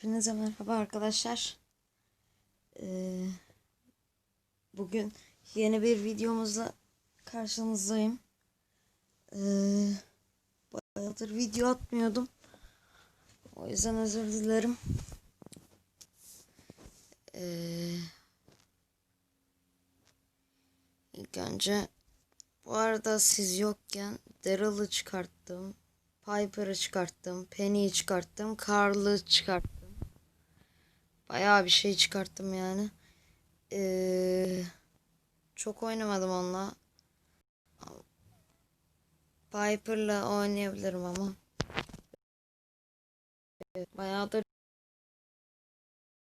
Hepinize merhaba arkadaşlar. Ee, bugün yeni bir videomuzla karşınızdayım. Ee, bayağıdır video atmıyordum. O yüzden özür dilerim. Ee, ilk önce bu arada siz yokken Daryl'ı çıkarttım. Piper'ı çıkarttım. Penny'yi çıkarttım. Carl'ı çıkarttım. Bayağı bir şey çıkarttım yani. Ee, çok oynamadım onunla. Piper'la oynayabilirim ama. Evet, bayağıdır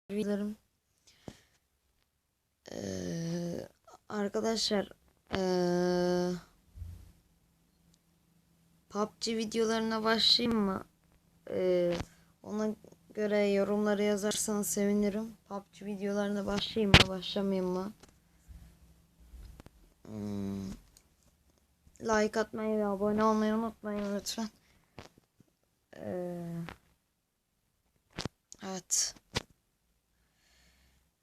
bilirim. Ee, arkadaşlar ee, PUBG videolarına başlayayım mı? Ee, ona göre yorumları yazarsanız sevinirim. PUBG videolarına başlayayım mı, başlamayayım mı? Hmm, like atmayı ve abone olmayı unutmayın lütfen. Ee, evet.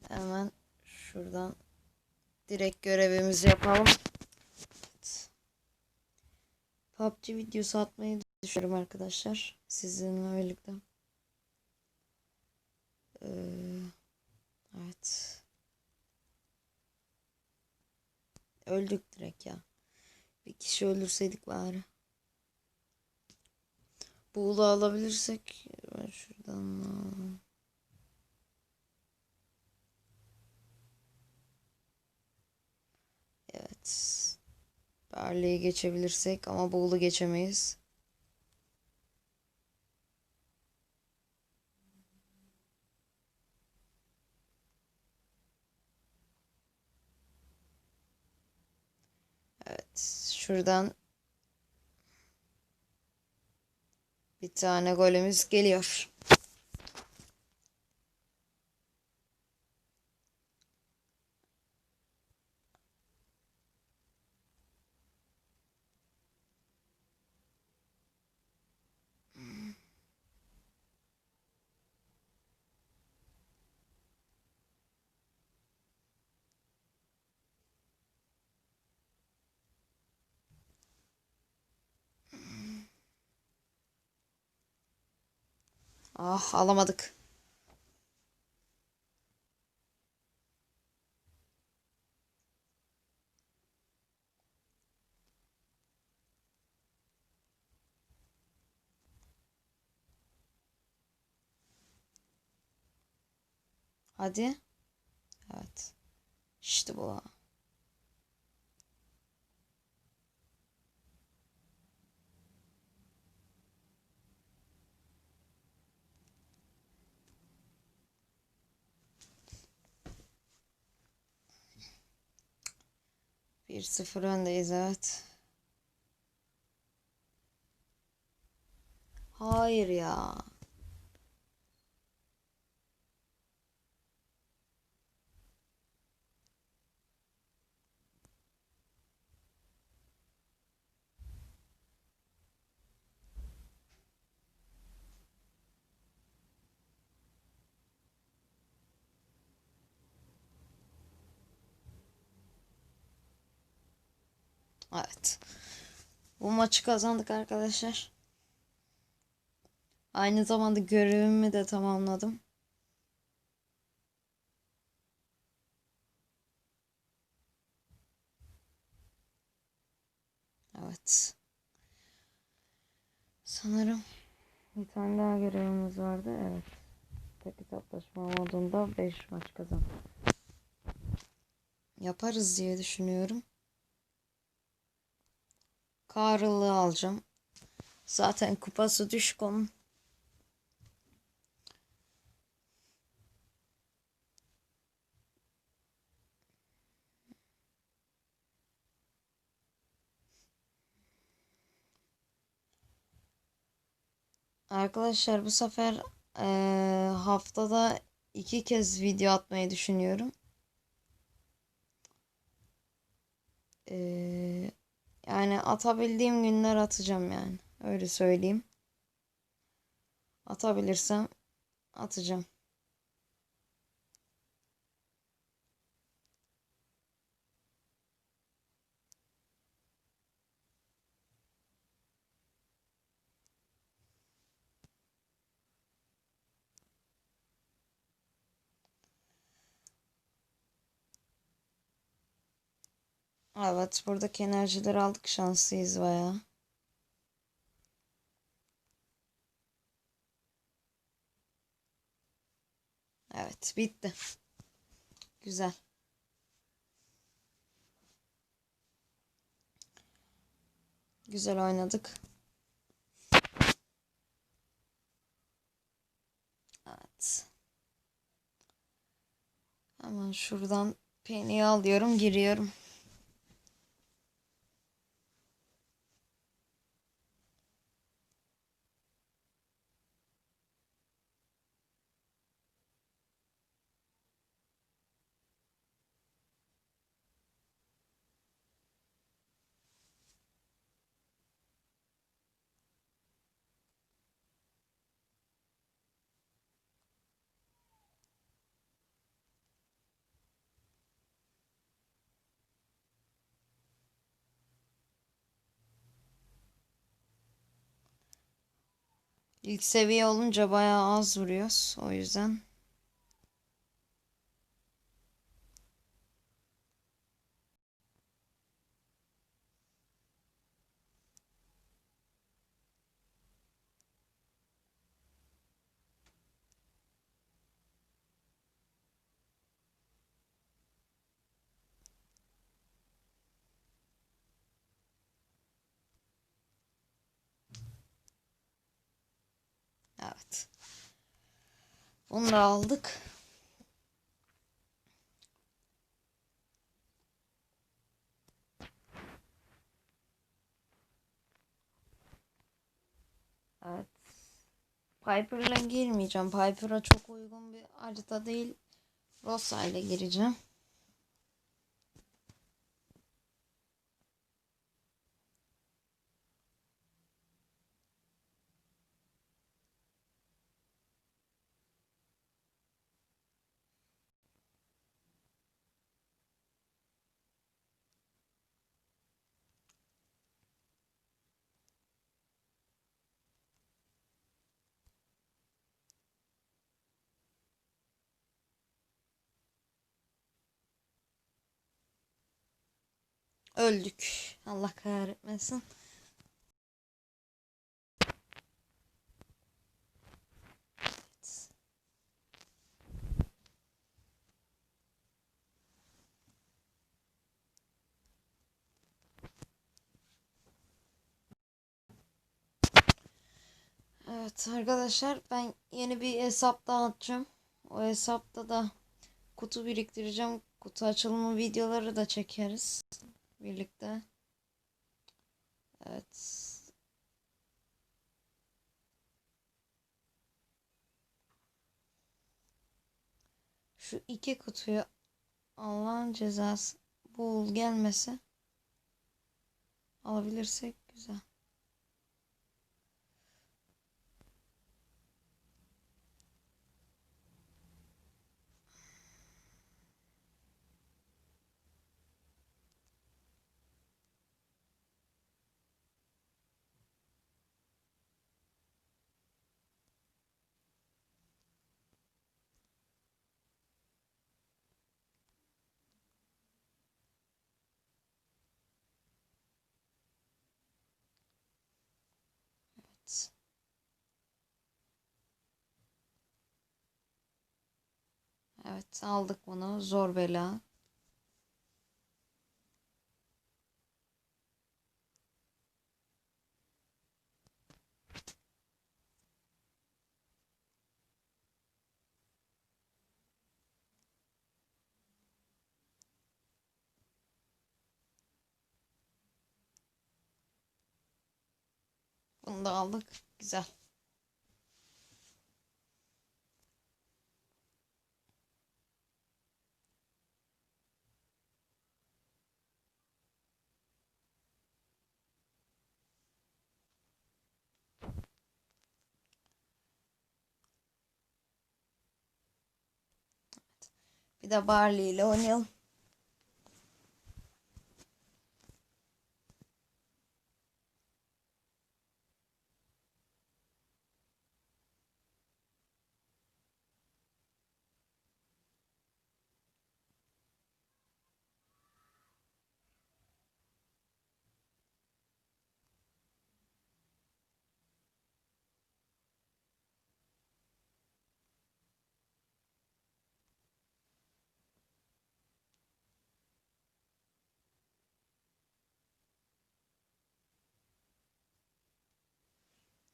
Hemen şuradan direkt görevimizi yapalım. PUBG videosu atmayı düşünüyorum arkadaşlar. Sizinle birlikte. Ee, evet. Öldük direkt ya. Bir kişi öldürseydik bari. Buğulu alabilirsek ben şuradan alalım. Evet. Barley'i geçebilirsek ama Buğulu geçemeyiz. Evet. Şuradan bir tane golümüz geliyor. Ah alamadık. Hadi. Evet. İşte bu. Bir sıfır öndeyiz evet. Hayır ya. Evet. Bu maçı kazandık arkadaşlar. Aynı zamanda görevimi de tamamladım. Evet. Sanırım bir tane daha görevimiz vardı. Evet. Tek hesaplaşma modunda 5 maç kazan. Yaparız diye düşünüyorum. Karl'ı alacağım. Zaten kupası düşük onun. Arkadaşlar bu sefer eee, haftada iki kez video atmayı düşünüyorum. Yani atabildiğim günler atacağım yani. Öyle söyleyeyim. Atabilirsem atacağım. Evet, buradaki enerjileri aldık. Şanslıyız bayağı. Evet, bitti. Güzel. Güzel oynadık. Evet. Hemen şuradan peniyi alıyorum, giriyorum. İlk seviye olunca bayağı az vuruyoruz. O yüzden. Evet. Bunu da aldık. Evet. Piper'la girmeyeceğim. Piper'a çok uygun bir harita değil. Rosa ile gireceğim. Öldük. Allah kahretmesin. Evet. Arkadaşlar ben yeni bir hesap daha açacağım. O hesapta da kutu biriktireceğim. Kutu açılımı videoları da çekeriz birlikte. Evet. Şu iki kutuyu Allah'ın cezası bul gelmese alabilirsek güzel. Evet. Evet aldık bunu zor bela. Bunu da aldık. Güzel. Bir de Barley ile oynayalım.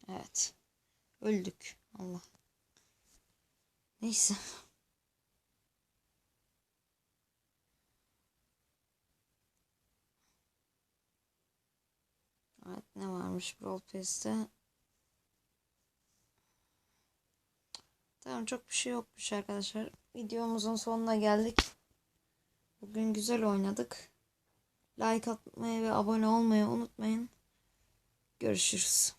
Evet. Öldük. Allah. Neyse. Evet ne varmış Brawl Pass'te? Tamam çok bir şey yokmuş arkadaşlar. Videomuzun sonuna geldik. Bugün güzel oynadık. Like atmayı ve abone olmayı unutmayın. Görüşürüz.